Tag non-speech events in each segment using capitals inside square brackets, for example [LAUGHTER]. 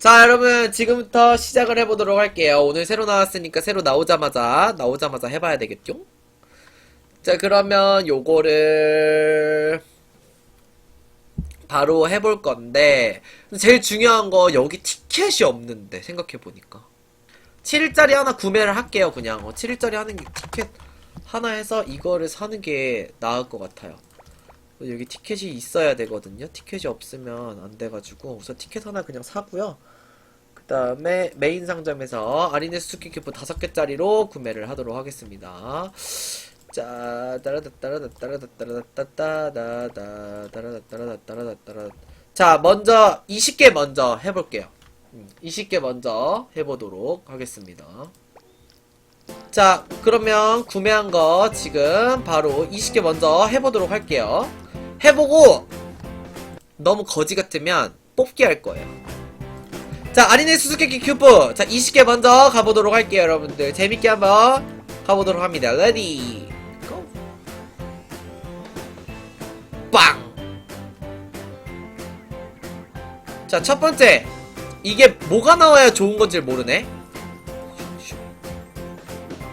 자, 여러분, 지금부터 시작을 해보도록 할게요. 오늘 새로 나왔으니까 새로 나오자마자, 나오자마자 해봐야 되겠죠? 자, 그러면 요거를, 바로 해볼 건데, 제일 중요한 거, 여기 티켓이 없는데, 생각해보니까. 7일짜리 하나 구매를 할게요, 그냥. 어, 7일짜리 하는 게 티켓 하나 해서 이거를 사는 게 나을 것 같아요. 여기 티켓이 있어야 되거든요. 티켓이 없으면 안 돼가지고 우선 티켓 하나 그냥 사고요. 그 다음에 메인 상점에서 아리네 수수께 쿠폰 다섯 개짜리로 구매를 하도록 하겠습니다. 자, 따라다따라다따라다따라다따라다따라다따라다따라다따라다. 자, 먼저 20개 먼저 해볼게요. 음, 20개 먼저 해보도록 하겠습니다. 자, 그러면 구매한 거 지금 바로 20개 먼저 해보도록 할게요. 해보고 너무 거지 같으면 뽑기 할 거예요. 자, 아리네 수수께끼 큐브. 자, 20개 먼저 가보도록 할게요, 여러분들. 재밌게 한번 가보도록 합니다. 레디, 고! 빵! 자, 첫 번째. 이게 뭐가 나와야 좋은 건지 모르네.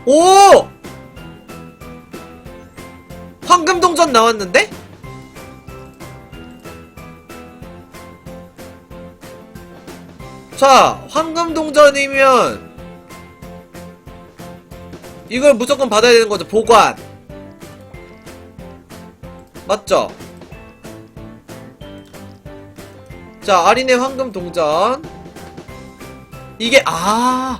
오! 황금동전 나왔는데? 자, 황금동전이면 이걸 무조건 받아야 되는 거죠. 보관. 맞죠? 자, 아리네 황금동전. 이게 아.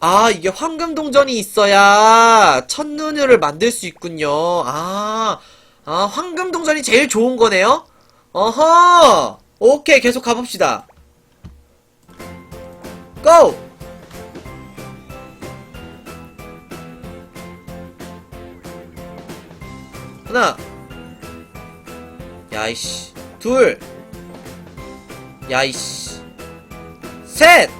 아, 이게 황금동전이 있어야 첫눈을 만들 수 있군요. 아, 아, 황금동전이 제일 좋은 거네요? 어허! 오케이, 계속 가봅시다. 고! 하나. 야이씨. 둘. 야이씨. 셋!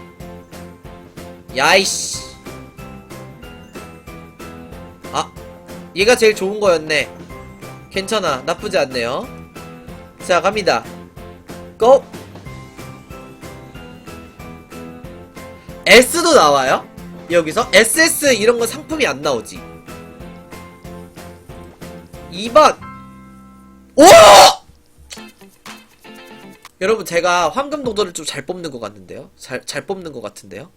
야이씨. 아, 얘가 제일 좋은 거였네. 괜찮아. 나쁘지 않네요. 자, 갑니다. 고! S도 나와요? 여기서? SS 이런 거 상품이 안 나오지. 2번! 오! 여러분, 제가 황금동전을 좀잘 뽑는 것 같는데요? 잘, 잘 뽑는 것 같은데요?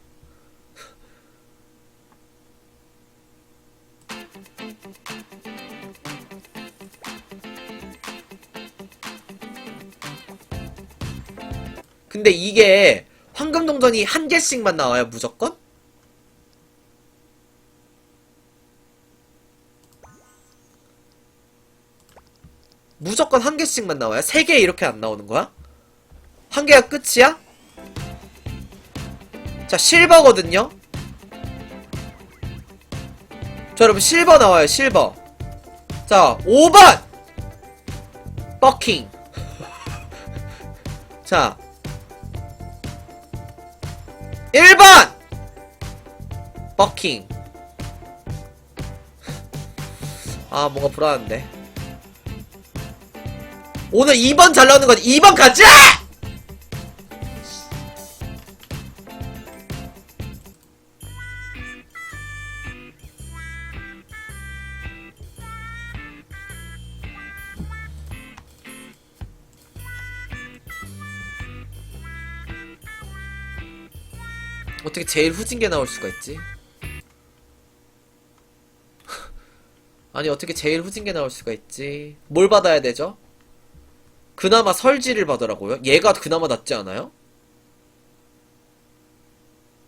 근데 이게 황금동전이 한 개씩만 나와요, 무조건? 무조건 한 개씩만 나와요? 세 개 이렇게 안 나오는 거야? 한 개가 끝이야? 자, 실버거든요? 자, 여러분, 실버 나와요, 실버. 자, 5번! 버킹. [LAUGHS] 자, 1번! 버킹. 아, 뭔가 불안한데. 오늘 2번 잘 나오는 거지. 2번 가자! 제일 후진 게 나올 수가 있지? 아니 어떻게 제일 후진 게 나올 수가 있지? 뭘 받아야 되죠? 그나마 설지를 받으라고요? 얘가 그나마 낫지 않아요?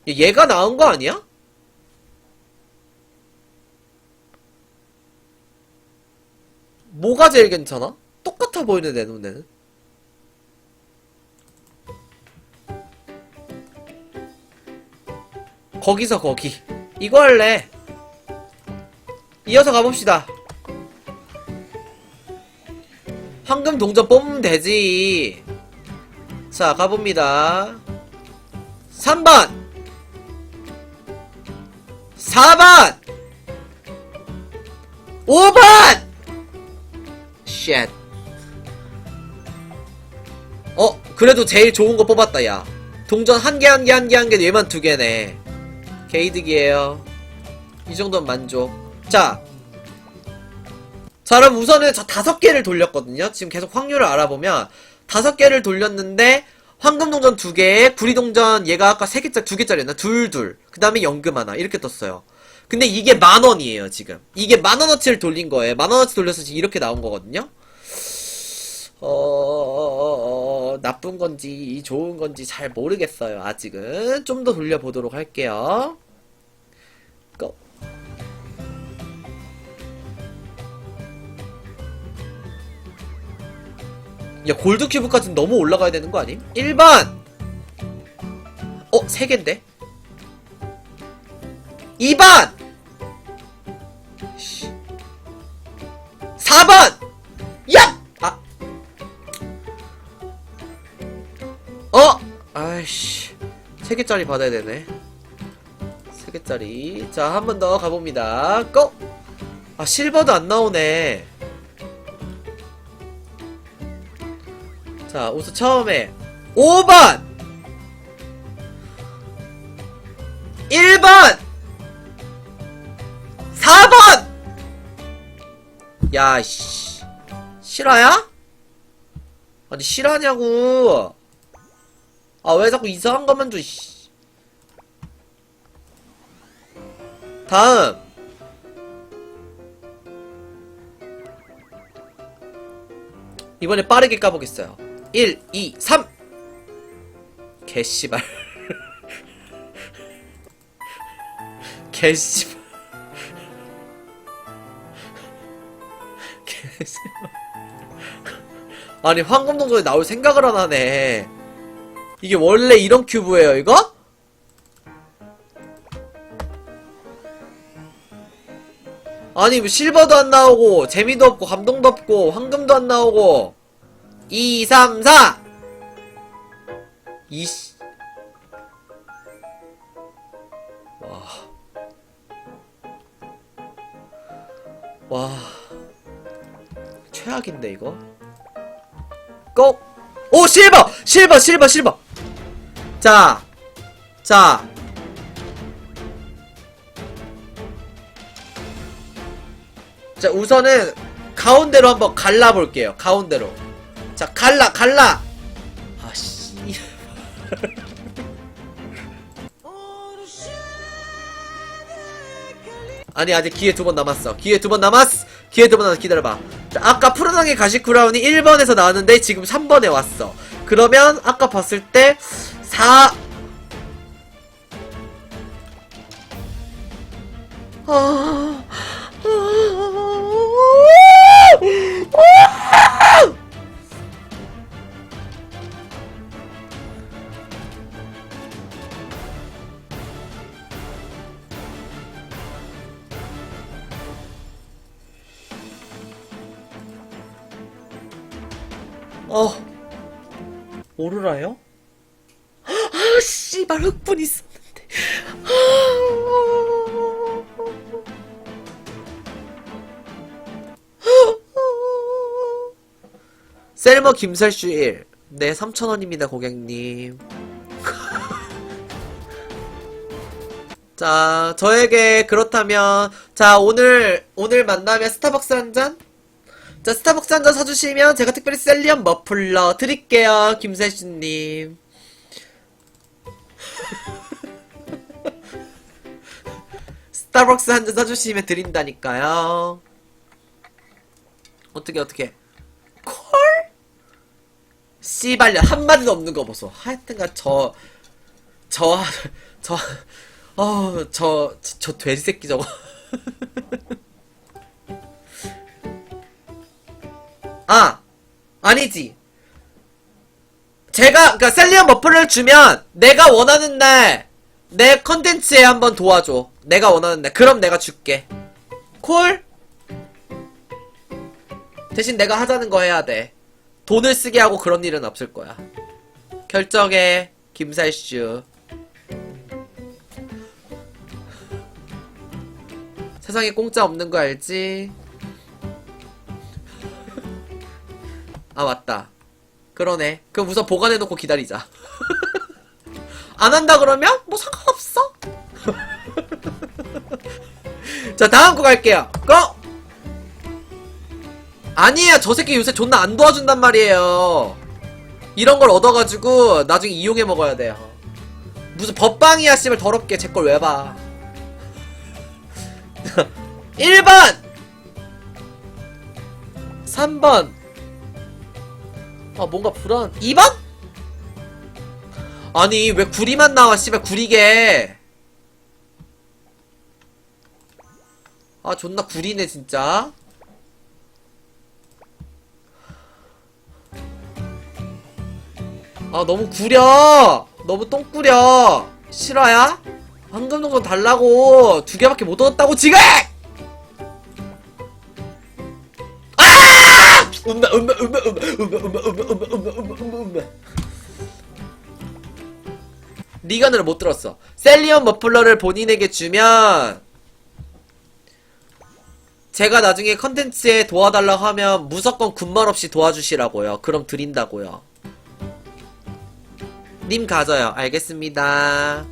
얘- 얘가 나은 거 아니야? 뭐가 제일 괜찮아? 똑같아 보이는 내 눈에는 거기서 거기. 이거 할래. 이어서 가봅시다. 황금 동전 뽑으면 되지. 자 가봅니다. 3번. 4번. 5번. 쉣. 어? 그래도 제일 좋은 거 뽑았다 야. 동전 한 개 한 개 한 개 한 개 얘만 두 개네 개이득이에요 이 정도면 만족 자 자, 그럼 우선은 저 다섯 개를 돌렸거든요. 지금 계속 확률을 알아보면 다섯 개를 돌렸는데 황금 동전 두 개에 구리 동전 얘가 아까 세 개짜리 두 개짜리였나? 둘 둘. 그 다음에 연금 하나 이렇게 떴어요. 근데 이게 만 원이에요 지금. 이게 만 원어치를 돌린 거예요. 만 원어치 돌려서 지금 이렇게 나온 거거든요. 어, 나쁜 건지 좋은 건지 잘 모르겠어요. 아직은 좀 더 돌려보도록 할게요. 고. 야 골드 큐브까지 너무 올라가야 되는 거 아님? 1번! 어? 3개인데? 2번! 4번! 아이씨. 3개짜리 받아야 되네. 3개짜리. 자, 한 번 더 가봅니다. 고! 아, 실버도 안 나오네. 자, 우선 처음에 5번! 1번! 4번! 야, 씨. 실화야? 아니, 실화냐고. 아, 왜 자꾸 이상한 것만 줘, 씨. 다음. 이번에 빠르게 까보겠어요. 1, 2, 3! 개씨발. [LAUGHS] 개씨발. [LAUGHS] 개씨발. 아니, 황금동전에 나올 생각을 안 하네. 이게 원래 이런 큐브예요, 이거? 아니, 뭐 실버도 안 나오고, 재미도 없고, 감동도 없고, 황금도 안 나오고, 2, 3, 4! 이씨. 와. 와. 최악인데, 이거? 고! 오, 실버! 실버, 실버, 실버! 자. 자. 자, 우선은 가운데로 한번 갈라볼게요. 가운데로. 자, 갈라, 갈라! 아, 씨. [LAUGHS] 아니, 아직 기회 두 번 남았어. 기회 두 번 남았어! 기회 두 번 남았어. 기다려봐. 자, 아까 푸른왕의 가시크라운이 1번에서 나왔는데 지금 3번에 왔어. 그러면 아까 봤을 때 4... 아... 어. 오르라요? 아 씨발 흑분 있었는데 셀머 김설슈 1. 네, 3,000원입니다, 고객님. [LAUGHS] 자, 저에게 그렇다면, 자, 오늘, 오늘 만나면 스타벅스 한 잔? 자, 스타벅스 한 잔 사주시면 제가 특별히 셀리엄 머플러 드릴게요, 김설슈님. 스타벅스 한 잔 사주시면 드린다니까요. 어떻게, 어떻게. 콜? 씨발려 한마디도 없는 거 보소 하여튼간 저 저 저 어 저 저 돼지 새끼 저거 [LAUGHS] 아 아니지 제가 그니까 셀리언 머플을 주면 내가 원하는 날 내 컨텐츠에 한번 도와줘 내가 원하는 날 그럼 내가 줄게 콜? 대신 내가 하자는 거 해야 돼 돈을 쓰게 하고 그런 일은 없을 거야. 결정해, 김살슈. 세상에 공짜 없는 거 알지? 아, 맞다. 그러네. 그럼 우선 보관해놓고 기다리자. [LAUGHS] 안 한다 그러면 뭐 상관없어. [LAUGHS] 자 다음 거 갈게요. 고! 아니에요. 저 새끼 요새 존나 안 도와준단 말이에요. 이런 걸 얻어가지고 나중에 이용해 먹어야 돼요. 무슨 법방이야 씨발 더럽게 제 걸 왜 봐. [LAUGHS] 1번! 3번. 아, 뭔가 불안. 2번? 아니, 왜 구리만 나와, 씨발, 구리게. 아, 존나 구리네, 진짜. 아, 너무 구려! 너무 똥구려! 실화야? 황금 동전 달라고! 두 개밖에 못 얻었다고, 지금! 음메 음메 음메 음메 음메 음메 음메 음메 음메 음메 음메 리건을 못 들었어. 셀리언 머플러를 본인에게 주면 제가 나중에 컨텐츠에 도와달라고 하면 무조건 군말 없이 도와주시라고요. 그럼 드린다고요. 님 가져요. 알겠습니다.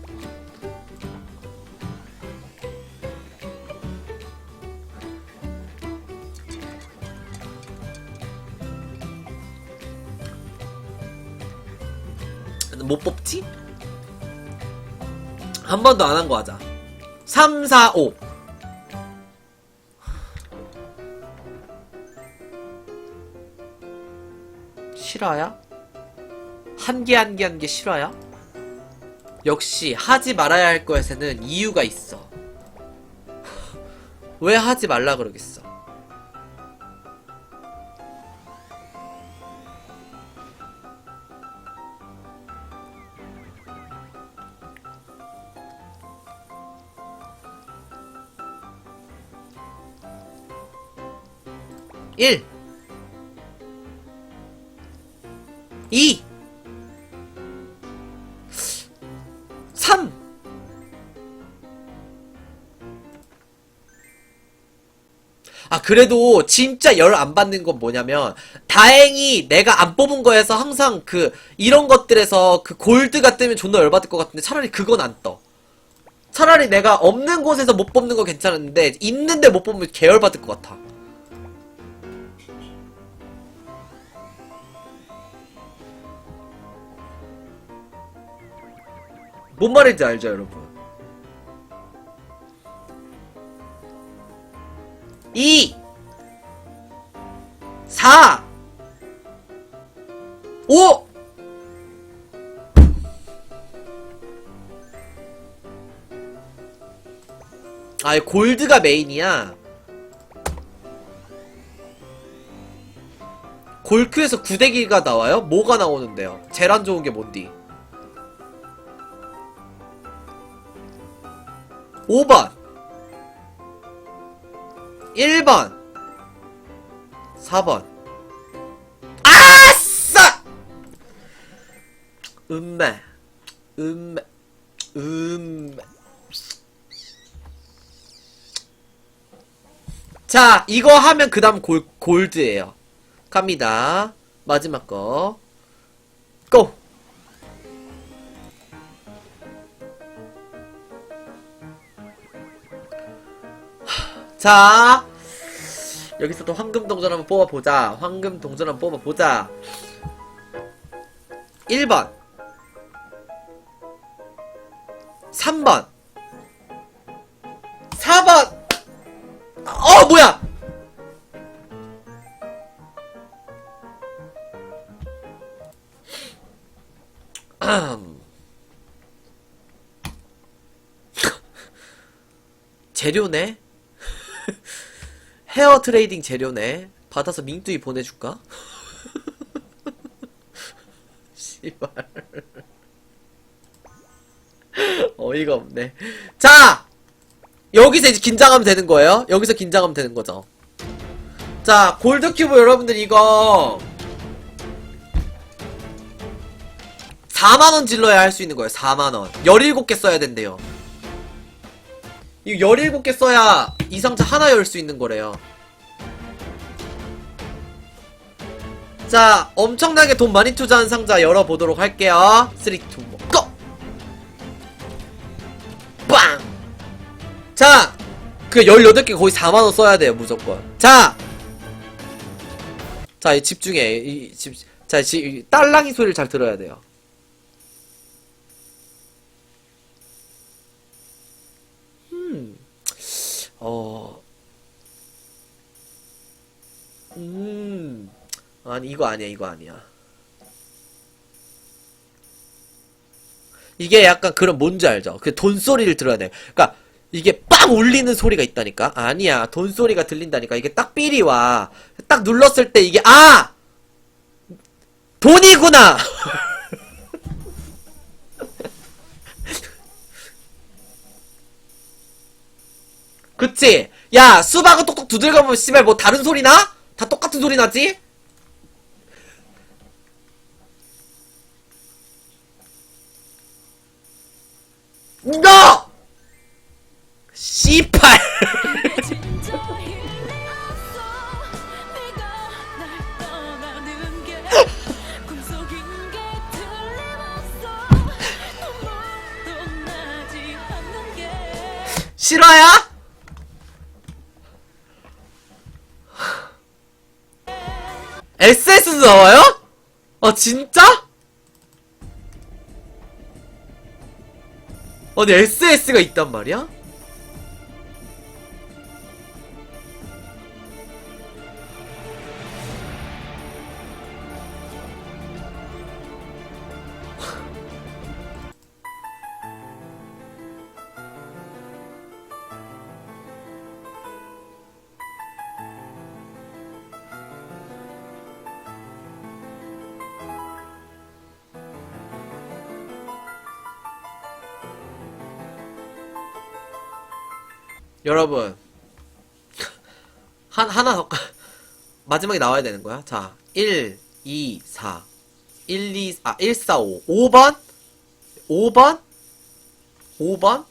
못 뽑지? 한 번도 안 한 거 하자. 3, 4, 5. 실화야? 한 개 한 개 한 개 실화야? 역시 하지 말아야 할 것에는 이유가 있어. [LAUGHS] 왜 하지 말라 그러겠어? 일, 아, 그래도 진짜 열 안 받는 건 뭐냐면, 다행히 내가 안 뽑은 거에서 항상 그, 이런 것들에서 그 골드가 뜨면 존나 열 받을 것 같은데 차라리 그건 안 떠. 차라리 내가 없는 곳에서 못 뽑는 거 괜찮은데, 있는데 못 뽑으면 개열 받을 것 같아. 뭔 말인지 알죠, 여러분? 2 4 5 아, 골드가 메인이야. 골크에서 구대기가 나와요? 뭐가 나오는데요? 제일 안 좋은 게 뭔디? 5번 1번. 4번. 아싸! 음메. 음메. 음메. 자 이거 하면 그 다음 골, 골드예요. 갑니다. 마지막 거. 고! 자 여기서 또 황금 동전 한번 뽑아보자. 황금 동전 한번 뽑아보자. 1번. 3번. 4번. 어 뭐야? [CLEARS THROAT] 재료네 헤어 트레이딩 재료네. 받아서 민뚜이 보내줄까? [LAUGHS] 씨발. 어이가 없네. 자! 여기서 이제 긴장하면 되는 거예요. 여기서 긴장하면 되는 거죠. 자, 골드큐브 여러분들 이거 4만원 질러야 할 수 있는 거예요. 4만원. 17개 써야 된대요. 이거 17개 써야 이 상자 하나 열 수 있는 거래요. 자, 엄청나게 돈 많이 투자한 상자 열어보도록 할게요. 3, 2, 1, 고! 빵! 자! 그 18개 거의 4만원 써야 돼요, 무조건. 자! 자, 이 집중해. 이, 집, 자, 지, 이 딸랑이 소리를 잘 들어야 돼요. 음, 어, 음, 아니, 이거 아니야, 이거 아니야. 이게 약간 그런 뭔지 알죠? 그 돈소리를 들어야 돼. 그니까, 이게 빵 울리는 소리가 있다니까? 아니야. 돈소리가 들린다니까. 이게 딱 삘이 와. 딱 눌렀을 때 이게, 아! 돈이구나! [LAUGHS] 그치? 야, 수박은 똑똑 두들겨보면 씨발 뭐 다른 소리 나? 다 똑같은 소리 나지? 않는 게 실화야? SS도 나와요? 아 진짜? 아니 SS가 있단 말이야? 여러분 한 하나 더 까- [LAUGHS] 마지막에 나와야 되는 거야. 자, 1 2 4 1 2 아, 1 4 5 5번 5번 5번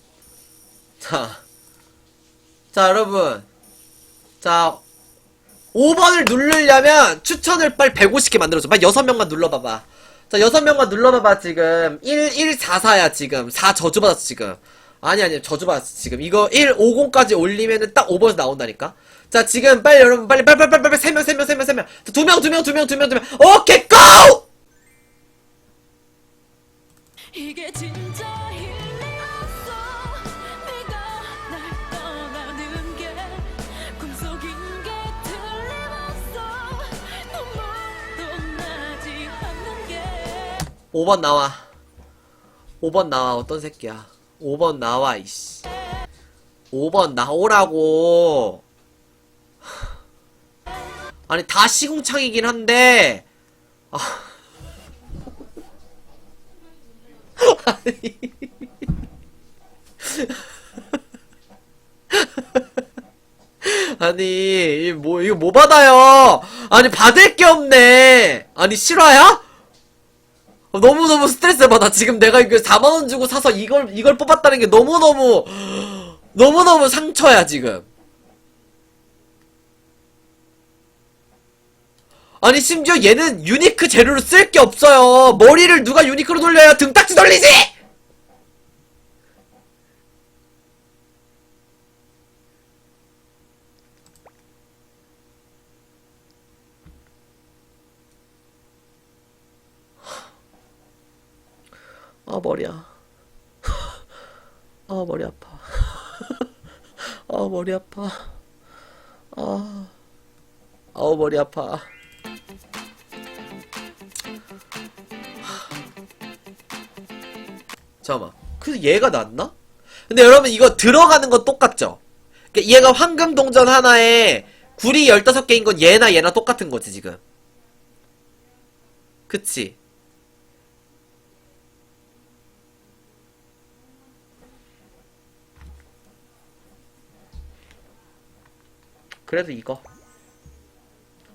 자. 자, 여러분. 자, 5번을 누르려면 추천을 빨리 150개 만들어줘. 빨리 6명만 눌러봐봐. 자, 6명만 눌러봐봐, 지금. 1, 1, 4, 4야, 지금. 4 저주받았어, 지금. 아니, 아니, 저주받았어, 지금. 이거 1, 50까지 올리면은 딱 5번에서 나온다니까? 자, 지금 빨리 여러분, 빨리, 빨리, 빨리, 빨리, 빨리, 3명, 3명, 3명, 3명. 자, 2명, 2명, 2명, 2명, 2명. 오케이, 고! 이게 진짜 힘이 없어 네가 날 떠나는 게 꿈속인 게 틀림없어 눈물도 나지 않는 게 5번 나와. 5번 나와, 어떤 새끼야. 5번 나와, 이씨. 5번 나오라고. 아니, 다 시궁창이긴 한데, 아. 아니. 아니, 이 뭐, 이거 뭐 받아요? 아니, 받을 게 없네. 아니, 실화야? 어, 너무너무 스트레스 받아. 지금 내가 이거 4만원 주고 사서 이걸, 이걸 뽑았다는 게 너무너무, 너무너무 상처야, 지금. 아니, 심지어 얘는 유니크 재료를 쓸 게 없어요. 머리를 누가 유니크로 돌려야 등딱지 돌리지! 아, 머리야. 아, 머리 아파. 아, 머리 아파. 아, 아우, 머리 아파. 잠깐만. 그 얘가 낫나? 근데 여러분 이거 들어가는 건 똑같죠? 그러니까 얘가 황금 동전 하나에 굴이 15개인 건 얘나 얘나 똑같은 거지 지금. 그치? 그래도 이거.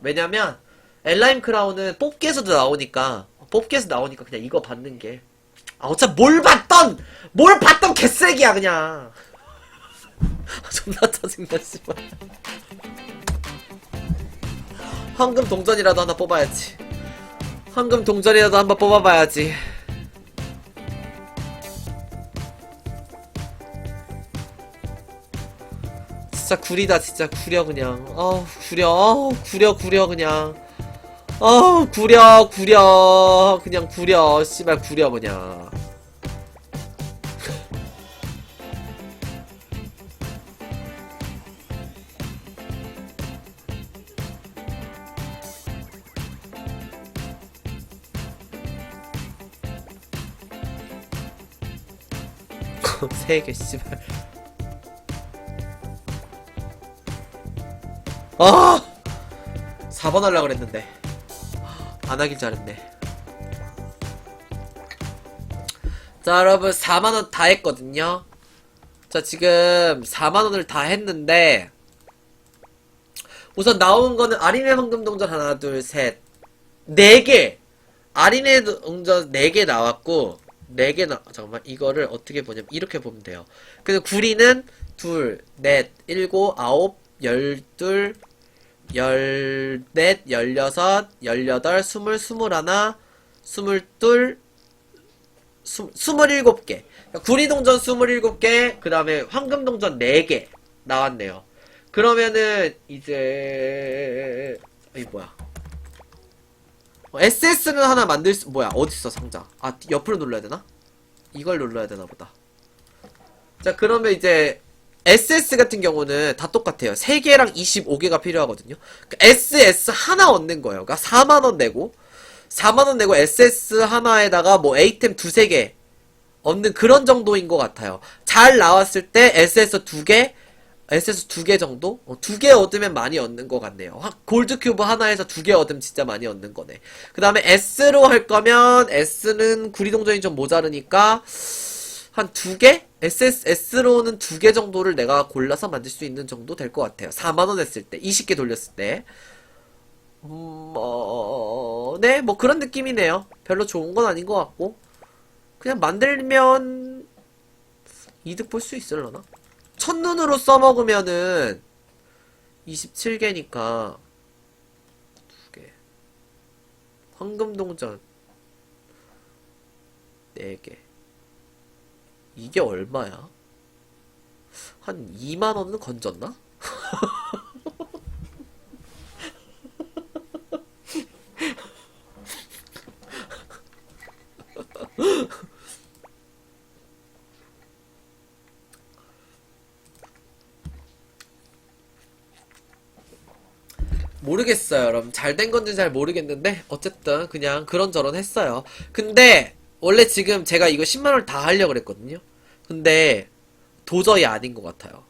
왜냐면 엘라임 크라운은 뽑기에서도 나오니까 뽑기에서 나오니까 그냥 이거 받는 게. 아 어차피 뭘 받던 뭘 받던 개쓰레기야 그냥. [LAUGHS] 존나 짜증나 씨발. 황금 동전이라도 하나 뽑아야지. 황금 동전이라도 한번 뽑아봐야지. 진짜 구리다 진짜. 구려 그냥. 어우 구려 어우 구려 구려 그냥. 어우 구려 구려. 그냥 구려 씨발 구려 그냥 [LAUGHS] 세개 씨발 아! 4번 하려고 그랬는데. 안 하길 잘했네. 자 여러분 4만원 다 했거든요. 자 지금 4만원을 다 했는데 우선 나온 거는 아린의 황금 동전 하나 둘셋 4개! 아린의 동전 4개 나왔고 4개 나 잠깐만 이거를 어떻게 보냐면 이렇게 보면 돼요. 그래서 구리는 둘, 넷, 일곱, 아홉, 열둘, 열넷, 열여섯, 열여덟, 스물, 스물하나, 스물둘, 스, 스물일곱 개. 구리동전 스물일곱 개, 그 다음에 황금동전 네 개 나왔네요. 그러면은 이제 이 뭐야? SS는 하나 만들 수 뭐야? 어딨어 상자? 아 옆으로 눌러야 되나? 이걸 눌러야 되나 보다. 자 그러면 이제 SS 같은 경우는 다 똑같아요. 3개랑 25개가 필요하거든요. 그 SS 하나 얻는 거예요. 그러니까 4만원 내고, 4만원 내고 SS 하나에다가 뭐 에이템 두세 개 얻는 그런 정도인 것 같아요. 잘 나왔을 때 SS 두 개, SS 두 개 정도? 어, 두개 얻으면 많이 얻는 것 같네요. 하- 골드 큐브 하나에서 두 개 얻으면 진짜 많이 얻는 거네. 그 다음에 S로 할 거면 S는 구리동전이 좀 모자르니까 한 두 개? SS로는 두 개 정도를 내가 골라서 만들 수 있는 정도 될 것 같아요. 4만원 했을 때, 20개 돌렸을 때. 음, 어, 네, 뭐 그런 느낌이네요. 별로 좋은 건 아닌 것 같고. 그냥 만들면 이득 볼 수 있을려나? 첫눈으로 써먹으면은 27개니까 두 개. 황금동전 4개. 이게 얼마야? 한 2만 원은 건졌나? 모르겠어요, 여러분. 잘 된 건지 잘 모르겠는데, 어쨌든, 그냥 그런저런 했어요. 근데, 원래 지금 제가 이거 10만 원 다 하려고 그랬거든요? 근데, 도저히 아닌 것 같아요.